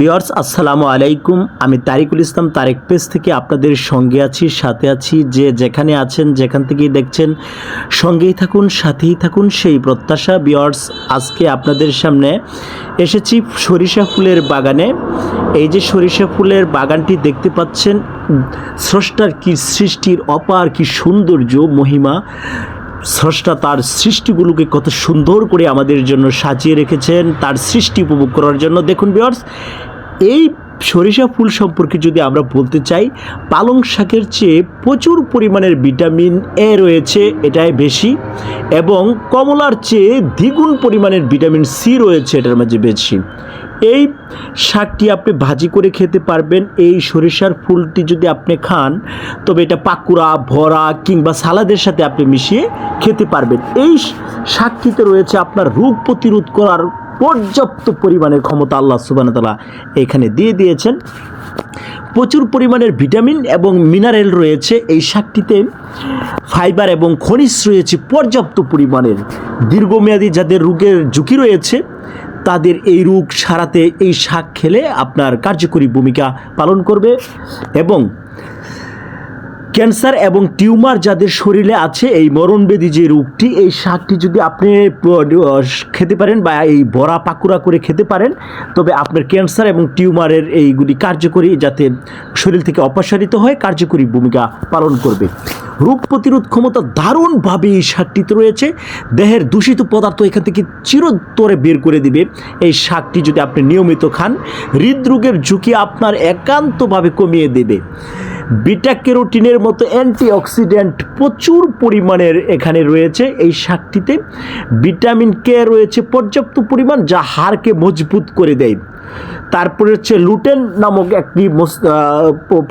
বিয়ার্স, আসসালামু আলাইকুম। আমি তারিকুল ইসলাম, তারেক পেজ থেকে আপনাদের সঙ্গে আছি, সাথে আছি যে যেখানে আছেন, যেখান থেকেই দেখছেন, সঙ্গেই থাকুন, সাথেই থাকুন, সেই প্রত্যাশা। বিয়ার্স, আজকে আপনাদের সামনে এসেছি সরিষা ফুলের বাগানে। এই যে সরিষা ফুলের বাগানটি দেখতে পাচ্ছেন, স্রষ্টার কি সৃষ্টির অপার কি সৌন্দর্য, মহিমা। স্রষ্টা তার সৃষ্টিগুলোকে কত সুন্দর করে আমাদের জন্য সাজিয়ে রেখেছেন, তার সৃষ্টি উপভোগ করার জন্য। দেখুন বিয়ার্স এই সরিষা ফুল সম্পর্কে যদি আমরা বলতে চাই, পালং শাকের চেয়ে প্রচুর পরিমাণের ভিটামিন এ রয়েছে, এটাই বেশি, এবং কমলার চেয়ে দ্বিগুণ পরিমাণের ভিটামিন সি রয়েছে, এটার মাঝে বেশি। এই শাকটি আপনি ভাজি করে খেতে পারবেন, এই সরিষার ফুলটি যদি আপনি খান, তবে এটা পাকুড়া, ভরা কিংবা সালাদের সাথে আপনি মিশিয়ে খেতে পারবেন। এই শাকটিতে রয়েছে আপনার রোগ প্রতিরোধ করার পর্যাপ্ত পরিমাণের ক্ষমতা আল্লাহ সুবান তালা এখানে দিয়ে দিয়েছেন। প্রচুর পরিমাণের ভিটামিন এবং মিনারেল রয়েছে এই শাকটিতে ফাইবার এবং খনিজ রয়েছে, পর্যাপ্ত পরিমাণের। দীর্ঘমেয়াদী যাদের রোগের ঝুঁকি রয়েছে, তাদের এই রোগ সারাতে এই শাক খেলে আপনার কার্যকরী ভূমিকা পালন করবে এবং ক্যান্সার এবং টিউমার যাদের শরীরে আছে, এই মরণবেদী যে রোগটি, এই শাকটি যদি আপনি খেতে পারেন বা এই বড়া পাকুড়া করে খেতে পারেন, তবে আপনার ক্যান্সার এবং টিউমারের এইগুলি কার্যকরী যাতে শরীর থেকে অপসারিত হয়, কার্যকরী ভূমিকা পালন করবে। রোগ প্রতিরোধ ক্ষমতা দারুণভাবে এই শাকটিতে রয়েছে। দেহের দূষিত পদার্থ এখান থেকে চিরতরে বের করে দিবে। এই শাকটি যদি আপনি নিয়মিত খান, হৃদরোগের ঝুঁকি আপনার একান্তভাবে কমিয়ে দেবে। বিটা ক্যারোটিনের মতো অ্যান্টিঅক্সিডেন্ট প্রচুর পরিমাণের এখানে রয়েছে এই শাকটিতে। ভিটামিন কে রয়েছে পর্যাপ্ত পরিমাণ যা হাড়কে মজবুত করে দেয়। তারপরে হচ্ছে লুটেন নামক একটি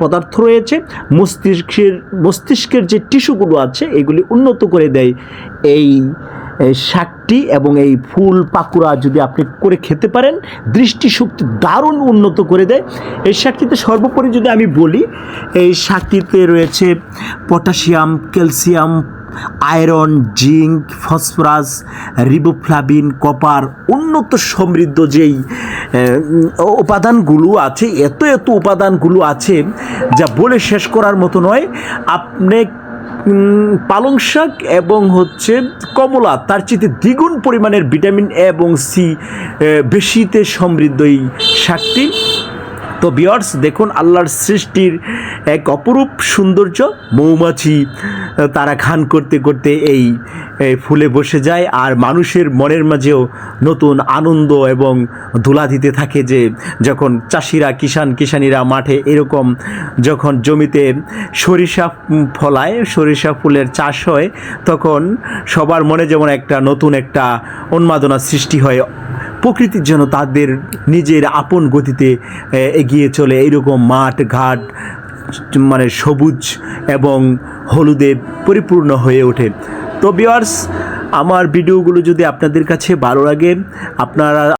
পদার্থ রয়েছে। মস্তিষ্কের মস্তিষ্কের যে টিস্যুগুলো আছে, এগুলি উন্নত করে দেয় এই শাকটি এবং এই ফুল পাকুড়া যদি আপনি করে খেতে পারেন, দৃষ্টিশক্তি দারুণ উন্নত করে দেয়। এই শাকটিতে সর্বোপরি যদি আমি বলি, এই শাকটিতে রয়েছে potassium, calcium, iron, zinc, phosphorus, riboflavin, copper, উন্নত সমৃদ্ধ যেই উপাদানগুলো আছে, এত এত উপাদানগুলো আছে, যা বলে শেষ করার মতো নয়। আপনি পালং শাক এবং হচ্ছে কমলা, তার চেয়ে দ্বিগুণ পরিমাণের ভিটামিন এ এবং সি বেশিতে সমৃদ্ধ এই শাকটি। তো বিয়ার্স দেখুন আল্লাহর সৃষ্টির এক অপরূপ সৌন্দর্য। মৌমাছি তারা খান করতে করতে এই ফুলে বসে যায় আর মানুষের মনের মাঝেও নতুন আনন্দ এবং ধুলা দিতে থাকে যে যখন চাষিরা কিষান কিষানিরা মাঠে এরকম যখন জমিতে সরিষা ফলায়, সরিষা ফুলের চাষ হয়, তখন সবার মনে যেমন একটা নতুন একটা উন্মাদনা সৃষ্টি হয়। প্রকৃতির যেন তাদের নিজের আপন গতিতে এগিয়ে চলে। এইরকম মাঠ, ঘাট মানে সবুজ এবং হলুদে পরিপূর্ণ হয়ে ওঠে। তো বিয়ার্স আমার ভিডিওগুলো যদি আপনাদের কাছে ভালো লাগে, আপনারা